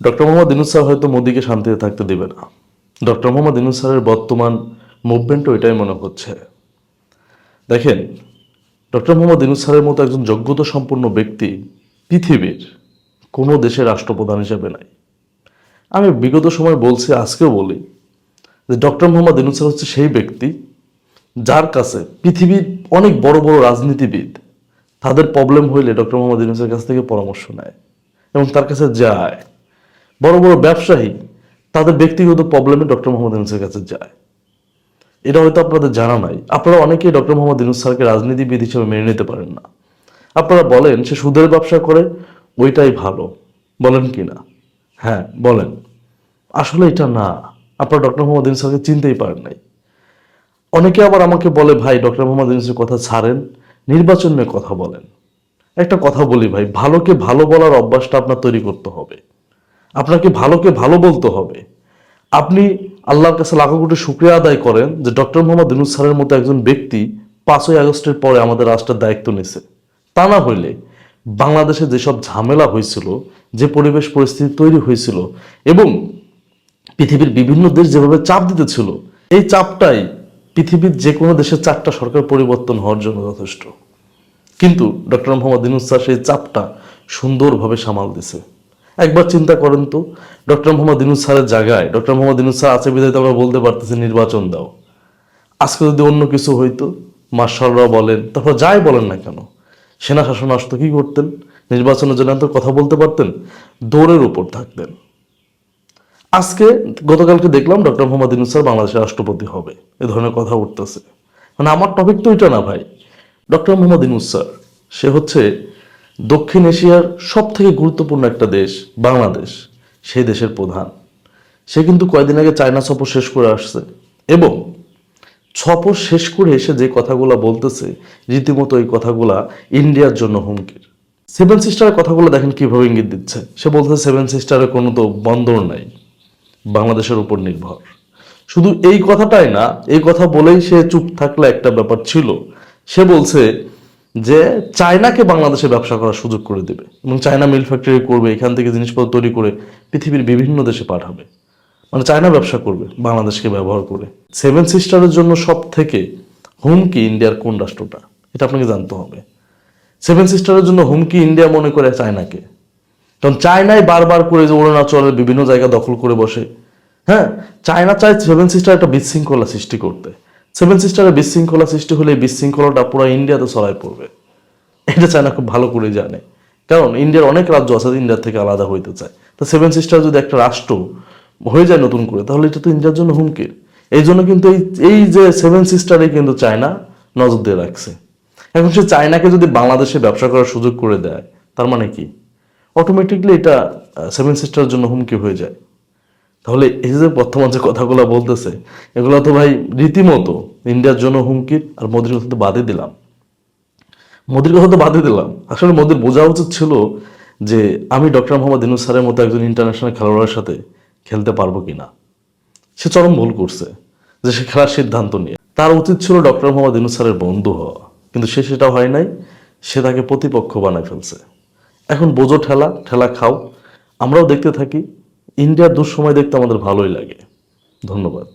Doctor Mohammad Yunus sir হয়তো মোদিকে শান্তিতে থাকতে দেবে না। ডক্টর মোহাম্মদ ইনুস স্যারের বর্তমান মুভমেন্টও এটাই মনে হচ্ছে। দেখেন, ডক্টর মোহাম্মদ ইনুস স্যারের মতো একজন যোগ্যতা সম্পন্ন ব্যক্তি পৃথিবীর কোনো দেশের রাষ্ট্রপ্রধান হিসেবে নাই। আমি বিগত সময় বলছি, আজকেও বলি যে ডক্টর মোহাম্মদ ইনুস স্যার হচ্ছে সেই ব্যক্তি যার কাছে পৃথিবীর অনেক বড় বড় রাজনীতিবিদ তাদের প্রবলেম হইলে ডক্টর মোহাম্মদ ইউনুসের কাছ থেকে পরামর্শ নেয় এবং তার কাছে যায়। বড় বড় ব্যবসায়ী, তাদের ব্যক্তিগত প্রবলেমে ডক্টর মোহাম্মদ ইউনুসের কাছে যায়। এটা হয়তো আপনাদের জানা নাই। আপনারা অনেকেই ডক্টর মোহাম্মদ ইউনুস স্যারকে রাজনীতিবিদ হিসেবে মেনে নিতে পারেন না। আপনারা বলেন, সে সুদের ব্যবসা করে, ওইটাই ভালো। বলেন কি না? হ্যাঁ বলেন। আসলে এটা না। আপনারা ডক্টর মোহাম্মদ ইউনুস স্যারকে চিনতেই পারেন নাই। অনেকে আবার আমাকে বলে, ভাই ডক্টর মোহাম্মদ ইউনুসের কথা ছাড়েন, নির্বাচন নিয়ে কথা বলেন। একটা কথা বলি ভাই, ভালোকে ভালো বলার অভ্যাসটা আপনার তৈরি করতে হবে। আপনাকে ভালোকে ভালো বলতে হবে। আপনি আল্লাহর কাছে লাখো কোটি শুক্রিয়া আদায় করেন যে ডক্টর মোহাম্মদ ইউনুস স্যারের মতো একজন ব্যক্তি পাঁচই আগস্টের পরে আমাদের রাষ্ট্রের দায়িত্ব নিছে তা না হইলে বাংলাদেশে যেসব ঝামেলা হয়েছিল, যে পরিবেশ পরিস্থিতি তৈরি হয়েছিল এবং পৃথিবীর বিভিন্ন দেশ যেভাবে চাপ দিতেছিল, এই চাপটাই পৃথিবীর যে কোনো দেশের চারটা সরকার পরিবর্তন হওয়ার জন্য যথেষ্ট। কিন্তু ডক্টর মোহাম্মদ ইনুস স্যার সেই চাপটা সুন্দরভাবে সামাল দিছে একবার চিন্তা করেন তো। ডক্টর মোহাম্মদ ইনুস স্যারের জায়গায়, ডক্টর মোহাম্মদ ইনুস স্যার আছে বিধায় তো আমরা বলতে পারতেছি নির্বাচন দাও। আজকে যদি অন্য কিছু হইতো মার্শালরা বলেন, তারপর যাই বলেন না কেন, সেনা শাসন আসতো কি করতেন? নির্বাচনের জন্য তো কথা বলতে পারতেন, দৌড়ের উপর থাকতেন। আজকে গতকালকে দেখলাম ডক্টর মোহাম্মদ ইউনুস স্যার বাংলাদেশের রাষ্ট্রপতি হবে, এ ধরনের কথা উঠতেছে। মানে আমার টপিক তো এটা না ভাই। ডক্টর মোহাম্মদ ইউনুস স্যার, সে হচ্ছে দক্ষিণ এশিয়ার সব থেকে গুরুত্বপূর্ণ একটা দেশ বাংলাদেশ, সেই দেশের প্রধান। সে কিন্তু কয়েকদিন আগে চায়না সফর শেষ করে আসছে এবং সফর শেষ করে এসে যে কথাগুলো বলতেছে, রীতিমতো এই কথাগুলা ইন্ডিয়ার জন্য হুমকির। সেভেন সিস্টারের কথাগুলো দেখেন কীভাবে ইঙ্গিত দিচ্ছে। সে বলতেছে সেভেন সিস্টারের কোনো তো বন্দর নাই, বাংলাদেশের উপর নির্ভর। শুধু এই কথাটাই না, এই কথা বলেই সে চুপ থাকলে একটা ব্যাপার ছিল। সে বলছে যে চায়নাকে বাংলাদেশে ব্যবসা করার সুযোগ করে দেবে। এবং চায়না মিল ফ্যাক্টরি করবে, এখান থেকে জিনিসপত্র তৈরি করে পৃথিবীর বিভিন্ন দেশে পাঠাবে। মানে চায়না ব্যবসা করবে, বাংলাদেশকে ব্যবহার করে। সেভেন সিস্টারের জন্য সব থেকে হুমকি ইন্ডিয়ার কোন রাষ্ট্রটা? এটা আপনাকে জানতে হবে। সেভেন সিস্টারের জন্য হুমকি ইন্ডিয়া মনে করে চায়নাকে। কারণ চায়নায় বারবার করে যে অরুণাচলের বিভিন্ন জায়গা দখল করে বসে। হ্যাঁ চায়না চায় সেভেন সিস্টার একটা বিশৃঙ্খলা সৃষ্টি করতে। সেভেন সিস্টারের বিশৃঙ্খলা সৃষ্টি হলে বিশৃঙ্খলাটা পুরো ইন্ডিয়াতে ছড়ায় পড়বে। এটা চায়না খুব ভালো করে জানে। কারণ ইন্ডিয়ার অনেক রাজ্য আছে ইন্ডিয়ার থেকে আলাদা হইতে চায়। তো সেভেন সিস্টার যদি একটা রাষ্ট্র হয়ে যায় নতুন করে, তাহলে এটা তো ইন্ডিয়ার জন্য হুমকির। এই জন্য কিন্তু এই এই যে সেভেন সিস্টারে কিন্তু চায়না নজর দিয়ে রাখছে। এখন সে চায়নাকে যদি বাংলাদেশে ব্যবসা করার সুযোগ করে দেয়, তার মানে কি? অটোমেটিকলি এটা সেভেন সিস্টারের জন্য হুমকি হয়ে যায়। তাহলে এই যে বর্তমান যে কথাগুলো বলতেছে, এগুলো তো ভাই রীতিমতো ইন্ডিয়ার জন্য হুমকির আর মোদির কথা তো বাদে দিলাম। মোদির কথা তো বাদে দিলাম। আসলে মোদির বোঝা উচিত ছিল যে আমি ডক্টর মোহাম্মদ ইনুস স্যারের মতো একজন ইন্টারন্যাশনাল খেলোয়াড়ের সাথে খেলতে পারব কিনা। সে চরম ভুল করছে যে সে খেলার সিদ্ধান্ত নিয়ে। তার উচিত ছিল ডক্টর মোহাম্মদ ইনুস স্যারের বন্ধু হওয়া, কিন্তু সে সেটা হয় নাই, সে তাকে প্রতিপক্ষ বানায় ফেলছে। এখন বোঝো ঠেলা ঠেলা খাও। আমরাও দেখতে থাকি ইন্ডিয়ার দুঃসময় দেখতে আমাদের ভালোই লাগে। ধন্যবাদ।